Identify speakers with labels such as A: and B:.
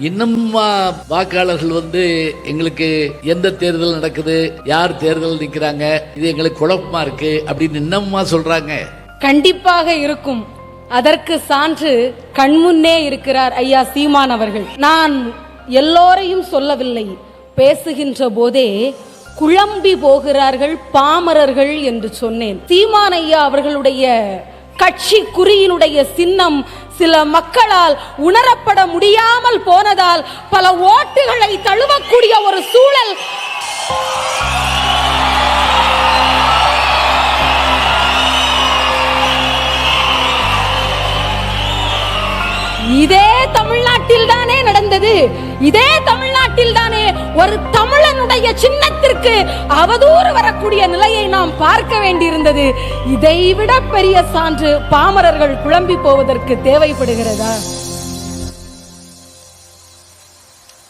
A: இன்னும் வாக்காளர்கள் வந்து எங்களுக்கு எந்த தேர்தல் நடக்குது யார் தேர்தல் நிக்கிறாங்க இது எங்களுக்கு குழப்பமா இருக்கு அப்படின்னு இன்னும்மா சொல்றாங்க.
B: கண்டிப்பாக இருக்கும். அதற்கு சான்று கண்முன்னே இருக்கிறார் ஐயா சீமான் அவர்கள். நான் எல்லோரையும் சொல்லவில்லை. பேசுகின்ற போதே குழம்பி போகிறார்கள் பாமரர்கள் என்று சொன்னேன். சீமான் ஐயா அவர்களுடைய கட்சி குறியினுடைய சின்னம் சில மக்களால் உணரப்பட முடியாமல் போனதால் பல ஓட்டுகளை தழுவக்கூடிய ஒரு சூழல். இதே தமிழ்நாட்டில் தானே நடந்தது. இதே தமிழ் ஒரு தமிழனுடைய சின்னத்திற்கு அவதூறு வரக்கூடிய நிலையை நாம் பார்க்க வேண்டியிருந்தது. இதைவிட பெரிய சான்று பாமரர்கள் குழம்பி போவதற்கு தேவைப்படுகிறதா?